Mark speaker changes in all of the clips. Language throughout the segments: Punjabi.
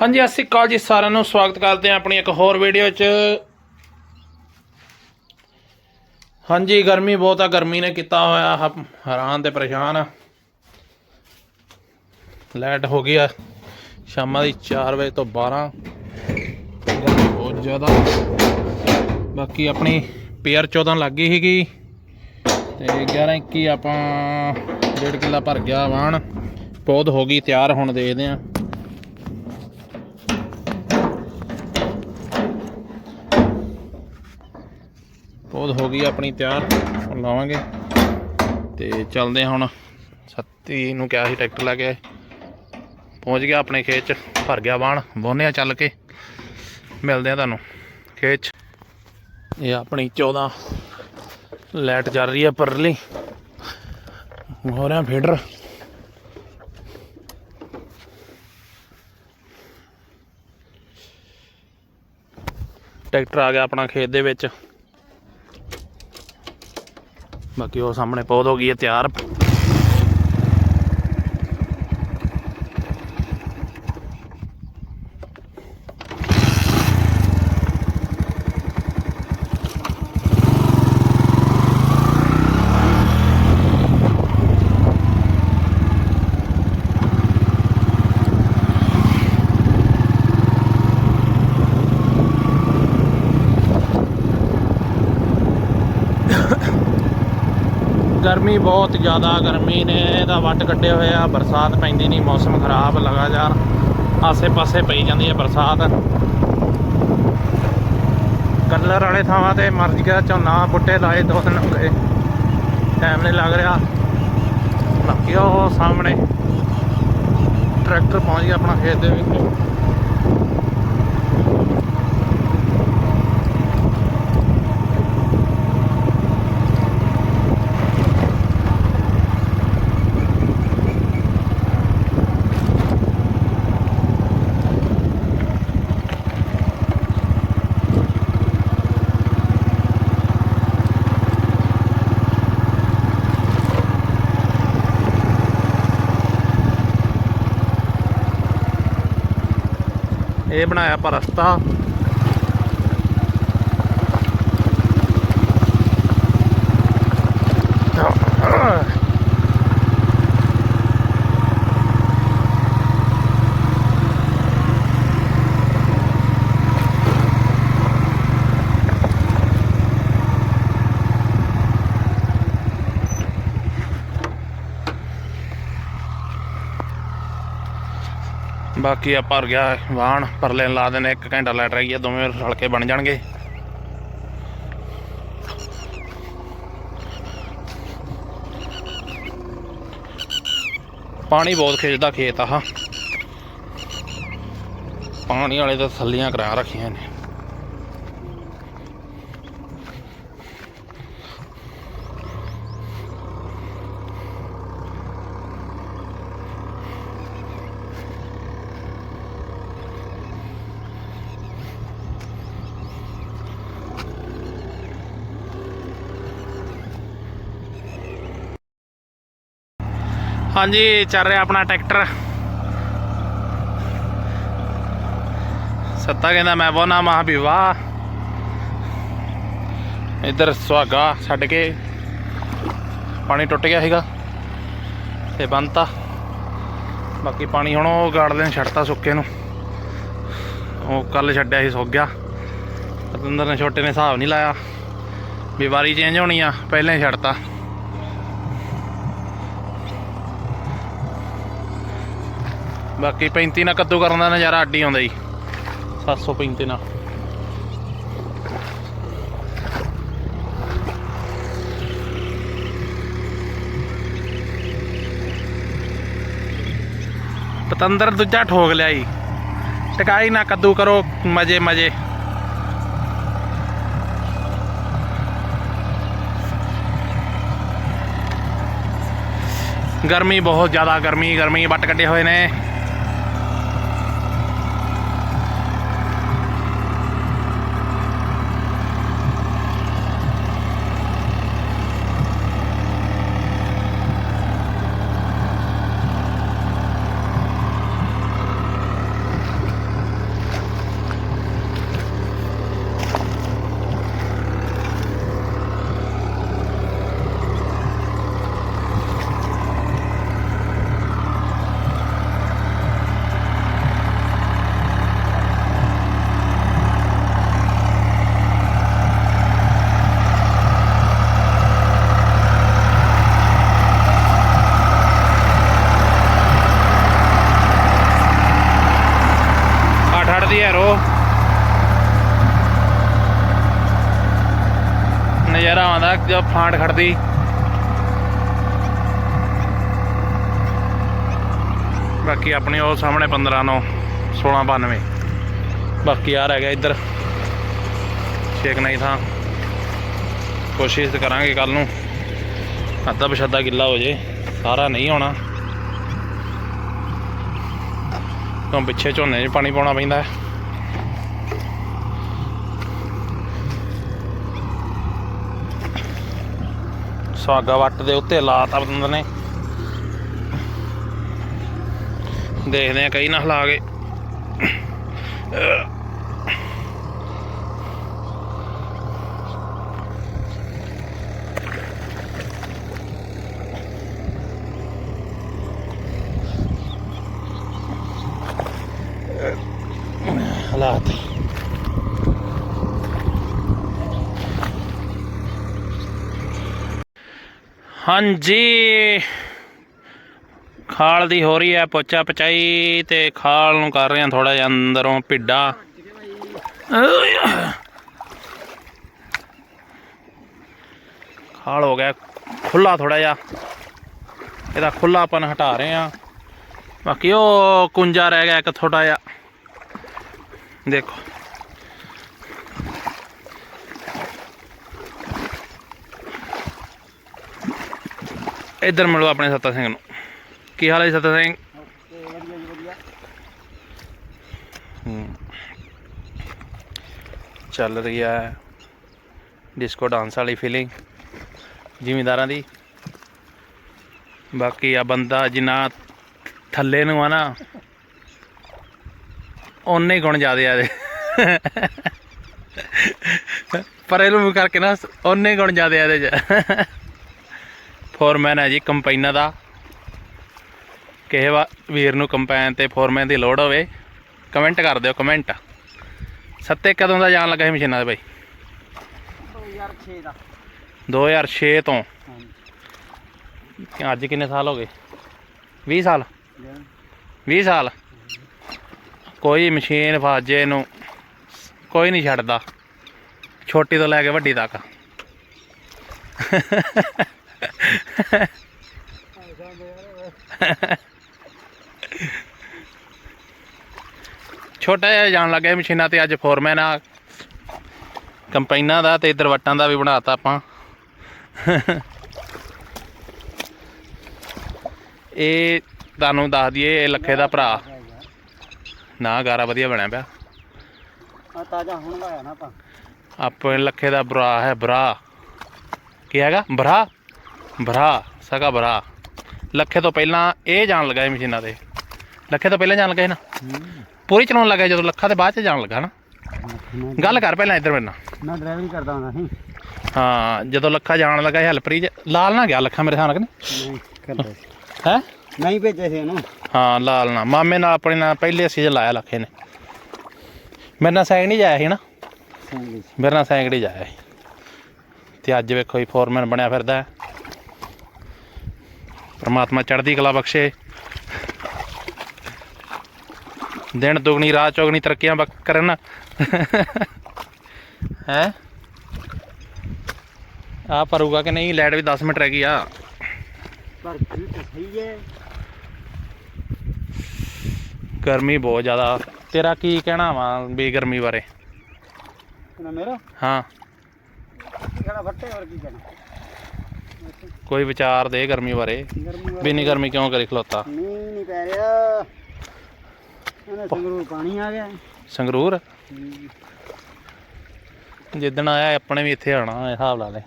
Speaker 1: ਹਾਂਜੀ, ਸਤਿ ਸ਼੍ਰੀ ਅਕਾਲ ਜੀ ਸਾਰਿਆਂ ਨੂੰ। ਸਵਾਗਤ ਕਰਦੇ ਹਾਂ ਆਪਣੀ ਇੱਕ ਹੋਰ ਵੀਡੀਓ 'ਚ ਹਾਂਜੀ, ਗਰਮੀ ਬਹੁਤ ਆ, ਗਰਮੀ ਨੇ ਕੀਤਾ ਹੋਇਆ ਹੈਰਾਨ ਤੇ ਪਰੇਸ਼ਾਨ। ਆ ਲਾਈਟ ਹੋ ਗਈ ਆ, ਸ਼ਾਮਾਂ ਦੀ 4 ਵਜੇ ਤੋਂ 12 ਬਹੁਤ ਜ਼ਿਆਦਾ। ਬਾਕੀ ਆਪਣੀ ਪੀਆਰ 14 ਲੱਗ ਗਈ ਸੀਗੀ। ਤੇ 11 21 ਆਪਾਂ ਡੇਢ ਕਿੱਲਾ ਭਰ ਗਿਆ ਵਾਣ ਪੌਦ ਹੋ ਗਈ, ਤਿਆਰ ਹੁਣ ਦੇਖਦੇ ਆਂ ਪੌਦ ਹੋ ਗਈ ਆਪਣੀ ਤਿਆਰ। ਹੁਣ ਲਾਵਾਂਗੇ। ਤੇ ਚੱਲਦੇ ਹਾਂ ਹੁਣ। ਸੱਤੀ ਨੂੰ ਕਿਹਾ ਸੀ ਟਰੈਕਟਰ ਲੈ ਕੇ ਆਏ। ਪਹੁੰਚ ਗਿਆ ਆਪਣੇ ਖੇਤ ਚ। ਭਰ ਗਿਆ ਬਾਣ ਬੋਨੇ ਆ ਚੱਲ ਕੇ। ਮਿਲਦੇ ਆ ਤੁਹਾਨੂੰ। ਖੇਤ ਚ। ਇਹ ਆਪਣੀ 14 ਲਾਈਟ ਚੱਲ ਰਹੀ ਆ ਪਰਲੀ। ਹੋ ਰਿਹਾ ਫੀਡਰ। ਟਰੈਕਟਰ ਆ ਗਿਆ ਆਪਣਾ ਖੇਤ ਦੇ ਵਿੱਚ। ਬਾਕੀ ਉਹ ਸਾਹਮਣੇ ਪੌਦ ਹੋ ਗਈ ਹੈ ਤਿਆਰ। ਗਰਮੀ ਬਹੁਤ ਜ਼ਿਆਦਾ, ਗਰਮੀ ਨੇ ਇਹਦਾ ਵੱਟ ਕੱਢਿਆ ਹੋਇਆ ਬਰਸਾਤ ਪੈਂਦੀ ਨਹੀਂ, ਮੌਸਮ ਖਰਾਬ ਲਗਾਤਾਰ, ਆਸੇ-ਪਾਸੇ ਪਈ ਜਾਂਦੀ ਹੈ ਬਰਸਾਤ। ਕੱਲਰ ਵਾਲੇ ਥਾਵਾਂ ਤੇ ਮਰ ਗਿਆ, ਝੋਨਾ, ਬੁੱਟੇ ਲਾਏ ਦੋ ਦਿਨ ਹੋ ਗਏ। ਟਾਈਮ ਨਹੀਂ ਲੱਗ ਰਿਹਾ। ਬਾਕੀ ਉਹ ਸਾਹਮਣੇ, ਟਰੈਕਟਰ ਪਹੁੰਚ ਗਿਆ ਆਪਣਾ ਖੇਤ ਦੇ ਵਿੱਚ। ਇਹ ਬਣਾਇਆ ਆਪਾਂ ਰਸਤਾ। ਬਾਕੀ ਆ ਭਰ ਗਿਆ ਵਾਹਣ, ਪਰਲੇ ਲਾ ਦੇਣੇ, ਇੱਕ ਘੰਟਾ ਲੈਟ ਰਹੀ ਹੈ ਦੋਵੇਂ ਰਲ ਕੇ ਬਣ ਜਾਣਗੇ। ਪਾਣੀ ਬਹੁਤ ਖਿੱਚਦਾ ਖੇਤ ਆਹ। ਪਾਣੀ ਵਾਲੇ ਤਾਂ ਥੱਲੀਆਂ ਕਰਾ ਰੱਖੀਆਂ ਨੇ। ਹਾਂਜੀ, ਚੱਲ ਰਿਹਾ ਆਪਣਾ ਟਰੈਕਟਰ। ਸੱਤਾ ਕਹਿੰਦਾ, ਮੈਂ ਬੋਨਾ, ਮਾ ਵੀ ਵਾਹ। ਇੱਧਰ ਸੁਹਾਗਾ ਛੱਡ ਕੇ ਪਾਣੀ ਟੁੱਟ ਗਿਆ ਸੀਗਾ ਤੇ ਬੰਨਤਾ। ਬਾਕੀ ਪਾਣੀ ਹੁਣ ਉਹ ਗਾੜਦੇ ਨੇ ਛੱਡਤਾ ਸੁੱਕੇ ਨੂੰ। ਉਹ ਕੱਲ ਛੱਡਿਆ ਸੀ ਸੁੱਕ ਗਿਆ। ਪਤੰਦਰ ਨੇ ਛੋਟੇ ਨੇ ਹਿਸਾਬ ਨਹੀਂ ਲਾਇਆ ਵੀ ਵਾਰੀ ਚੇਂਜ ਹੋਣੀ ਆ, ਪਹਿਲਾਂ ਹੀ ਛੱਡਤਾ। ਬਾਕੀ 35 ਨਾਲ ਕੱਦੂ ਕਰਨ ਦਾ ਨਜ਼ਾਰਾ ਅੱਡੀ ਆਉਂਦਾ ਜੀ। 735 ਨਾਲ। ਪਤੰਦਰ ਦੂਜਾ ਠੋਕ ਲਿਆ ਜੀ। ਟਕਾਈ ਨਾ ਕੱਦੂ ਕਰੋ, ਮਜੇ ਮਜੇ। ਗਰਮੀ ਬਹੁਤ ਜ਼ਿਆਦਾ, ਗਰਮੀ ਗਰਮੀ, ਵੱਟ ਕੱਢੇ ਹੋਏ ਨੇ। ਦੀ ਨਜ਼ਾਰਾ ਆਉਂਦਾ ਜਦ ਫਾਂਟ ਖੜਦੀ। ਬਾਕੀ ਆਪਣੀ ਉਹ ਸਾਹਮਣੇ 15 ਨੂੰ 1692 ਬਾਕੀ ਆ ਰਹਿ ਗਿਆ ਇੱਧਰ। ਛੇਕ ਨਹੀਂ ਥਾਂ। ਕੋਸ਼ਿਸ਼ ਕਰਾਂਗੇ ਕੱਲ ਨੂੰ। ਅੱਧਾ ਪਛਾਦਾ ਗਿੱਲਾ ਹੋ ਜੇ। ਸਾਰਾ ਨਹੀਂ ਹੋਣਾ। ਤੋਂ ਪਿੱਛੇ ਝੋਨੇ 'ਚ ਪਾਣੀ ਪਾਉਣਾ ਪੈਂਦਾ ਹੈ? ਸਾਗਾ ਵੱਟ ਦੇ ਉੱਤੇ ਲਾਤਾ ਬੰਦ ਨੇ ਦੇਖਦੇ ਆ ਕਈ ਨਾ ਹਿਲਾ ਕੇ ਹਾਂਜੀ। ਖਾਲ ਦੀ ਹੋ ਰਹੀ ਹੈ ਪੋਚਾ ਪਚਾਈ ਤੇ ਖਾਲ ਨੂੰ ਕਰ ਰਹੇ ਆ ਥੋੜਾ ਜਿਹਾ ਅੰਦਰੋਂ ਭਿੱਡਾ। ਖਾਲ ਹੋ ਗਿਆ ਖੁੱਲਾ ਥੋੜਾ ਜਿਹਾ। ਇਹਦਾ ਖੁੱਲਾਪਨ ਹਟਾ ਰਹੇ ਹਾਂ। ਬਾਕੀ ਉਹ ਕੁੰਜਾ ਰਹਿ ਗਿਆ ਇੱਕ ਥੋੜਾ ਜਿਹਾ। ਦੇਖੋ। ਇੱਧਰ ਮਿਲੋ ਆਪਣੇ ਸੱਤਾ ਸਿੰਘ ਨੂੰ। ਕੀ ਹਾਲ ਹੈ ਜੀ ਸੱਤਾ ਸਿੰਘ? ਹੂੰ। ਚੱਲ ਰਹੀ ਹੈ ਡਿਸਕੋ ਡਾਂਸ ਵਾਲੀ ਫੀਲਿੰਗ ਜ਼ਿਮੀਦਾਰਾਂ ਦੀ। ਬਾਕੀ ਆ ਬੰਦਾ ਜਿੰਨਾ ਥੱਲੇ ਨੂੰ ਆ ਨਾ ਉਹਨੇ ਗੁਣ ਜ਼ਿਆਦੇ ਆ ਇਹਦੇ। ਪਰ ਇਹਨੂੰ ਕਰਕੇ ਨਾ ਉਹਨੇ ਗੁਣ ਜ਼ਿਆਦੇ ਆ ਇਹਦੇ ਚ। ਫੋਰਮੈਨ ਹੈ ਜੀ ਕੰਪਾਈਨਾਂ ਦਾ। ਕਿਸੇ ਵਾ, ਵੀਰ ਨੂੰ ਕੰਪੈਨ ਤੇ ਫੋਰਮੈਨ ਦੀ ਲੋੜ ਹੋਵੇ ਕਮੈਂਟ ਕਰ ਦਿਓ ਕਮੈਂਟ ਸੱਤੇ ਕਦੋਂ ਦਾ ਜਾਣ ਲੱਗਾ ਸੀ ਮਸ਼ੀਨਾਂ ਦੇ ਬਾਈ
Speaker 2: 2006 ਦਾ।
Speaker 1: 2006 ਤੋਂ। ਅੱਜ ਕਿੰਨੇ ਸਾਲ ਹੋ ਗਏ? 20 ਸਾਲ? 20 ਸਾਲ? ਕੋਈ ਮਸ਼ੀਨ ਫਾਜੇ ਨੂੰ ਕੋਈ ਨਹੀਂ ਛੱਡਦਾ। ਛੋਟੀ ਤੋਂ ਲੈ ਕੇ ਵੱਡੀ ਤੱਕ। ਛੋਟਾ ਜਿਹਾ ਜਾਣ ਲੱਗਾ ਮਸ਼ੀਨਾਂ ਤੇ ਅੱਜ ਫੋਰਮੈਨ ਆ। ਕੰਪਾਈਨਾਂ ਦਾ ਤੇ ਇਧਰ ਵੱਟਾਂ ਦਾ ਵੀ ਬਣਾਤਾ ਆਪਾਂ। ਇਹ ਤੁਹਾਨੂੰ ਦੱਸ ਦਈਏ ਇਹ ਲੱਖੇ ਦਾ ਭਰਾ। ਨਾ ਗਾਰਾ ਵਧੀਆ ਬਣਿਆ ਪਿਆ।
Speaker 2: ਆ ਤਾਜ਼ਾ ਹੁਣ ਲਾਇਆ ਨਾ ਆਪਾਂ।
Speaker 1: ਆਪਣੇ ਲੱਖੇ ਦਾ ਭਰਾ ਹੈ ਭਰਾ। ਕੀ ਹੈਗਾ? ਭਰਾ? ਭਰਾ ਸਗਾ ਭਰਾ। ਲੱਖੇ ਤੋਂ ਪਹਿਲਾਂ ਇਹ ਜਾਣ ਲੱਗਾ ਇਹ ਮਸ਼ੀਨਾਂ ਤੇ। ਲੱਖੇ ਤੋਂ ਪਹਿਲਾਂ ਜਾਣ ਲੱਗਾ ਸੀ ਨਾ। ਪੂਰੀ ਚਲਾਉਣ ਲੱਗਾ ਜਦੋਂ ਲੱਖਾ ਤੇ ਬਾਅਦ ਚ ਜਾਣ ਲੱਗਾ ਨਾ। ਗੱਲ ਕਰ ਪਹਿਲਾਂ ਇੱਧਰ ਮੇਰੇ ਨਾਲ।
Speaker 2: ਮੈਂ ਡਰਾਈਵਿੰਗ ਕਰਦਾ ਹੁੰਦਾ ਸੀ।
Speaker 1: ਹਾਂ ਜਦੋਂ ਲੱਖਾ ਜਾਣ ਲੱਗਾ ਹੈਲਪਰੀ ਚ ਲਾਲ ਨਾ ਗਿਆ ਲੱਖਾ ਮੇਰੇ ਸਾਹਮਣੇ
Speaker 2: ਨਹੀਂ? ਕਰਦਾ
Speaker 1: ਹੈ?
Speaker 2: ਨਹੀਂ ਭੇਜਿਆ ਸੀ ਉਹਨੂੰ।
Speaker 1: ਹਾਂ ਲਾਲ ਨਾ ਮਾਮੇ ਨਾਲ ਆਪਣੇ ਨਾਲ ਪਹਿਲੇ ਸੀਜ਼ਨ ਲਾਇਆ ਲੱਖੇ ਨੇ। ਮੇਰੇ ਨਾਲ ਸਾਈਕਲ ਨਹੀਂ ਜਾਇਆ ਸੀ ਨਾ। ਮੇਰੇ ਨਾਲ ਸਾਈਕਲ ਹੀ ਜਾਇਆ ਸੀ। ਤੇ ਅੱਜ ਵੇਖੋ ਜੀ ਫੋਰਮੈਨ ਬਣਿਆ ਫਿਰਦਾ। ਹੈ। ਪ੍ਰਮਾਤਮਾ ਚੜ੍ਹਦੀ ਕਲਾ ਬਖਸ਼ੇ। ਦਿਨ ਦੁਗਣੀ ਰਾਤ ਚੌਗਣੀ ਤਰੱਕੀਆਂ ਕਰਨ। ਹੈ? ਆ ਭਰੂਗਾ ਕਿ ਨਹੀਂ? ਲਾਈਟ ਵੀ 10 ਮਿੰਟ ਰਹਿ ਗਈ ਆ।
Speaker 2: ਪਰ ਸਹੀ ਹੈ।
Speaker 1: ਗਰਮੀ ਬਹੁਤ ਜ਼ਿਆਦਾ। ਤੇਰਾ ਕੀ ਕਹਿਣਾ ਵਾ ਵੀ ਗਰਮੀ ਬਾਰੇ?
Speaker 2: ਮੇਰਾ?
Speaker 1: ਹਾਂ।
Speaker 2: ਕਹਿਣਾ? ਫੱਟੇ ਹੋਰ ਕੀ ਕਹਿਣਾ?
Speaker 1: ਕੋਈ ਵਿਚਾਰ ਦੇ ਗਰਮੀ ਬਾਰੇ। ਵੀ ਇੰਨੀ ਗਰਮੀ ਕਿਉਂ ਕਰੀ ਖਲੋਤਾ?
Speaker 2: ਮੀਂਹ ਨਹੀਂ ਪੈ ਰਿਹਾ। ਇਹਨੇ ਸੰਗਰੂਰ ਪਾਣੀ ਆ ਗਿਆ।
Speaker 1: ਸੰਗਰੂਰ? ਜਿੱਦਣ ਆਇਆ ਆਪਣੇ ਵੀ ਇੱਥੇ ਆਣਾ ਇਹ ਹਿਸਾਬ ਲਾ ਲੈ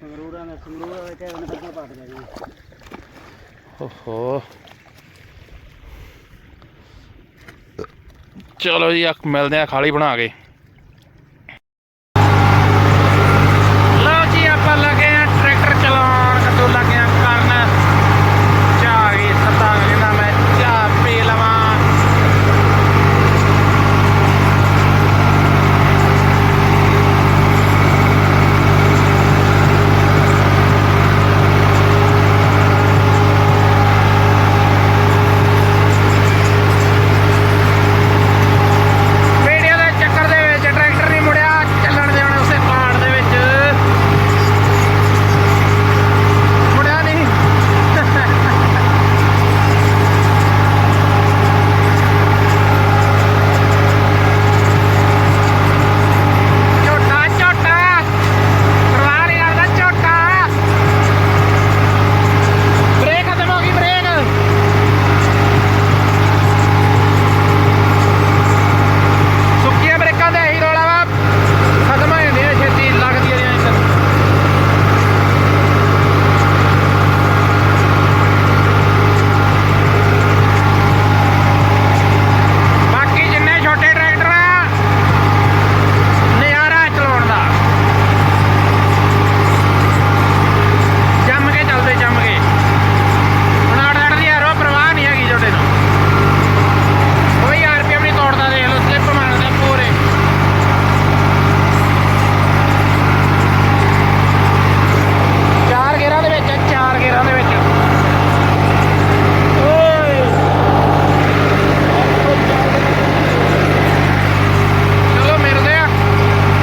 Speaker 2: ਸੰਗਰੂਰਾਂ ਦਾ ਸੰਗਰੂਰ ਵਿੱਚ ਇਹਨੇ ਫਸਲ ਪਾਟ ਜਾਣੀ
Speaker 1: ਓਹੋ। ਚਲੋ ਜੀ ਆ ਮਿਲਦੇ ਆ ਖਾਲੀ ਬਣਾ ਕੇ।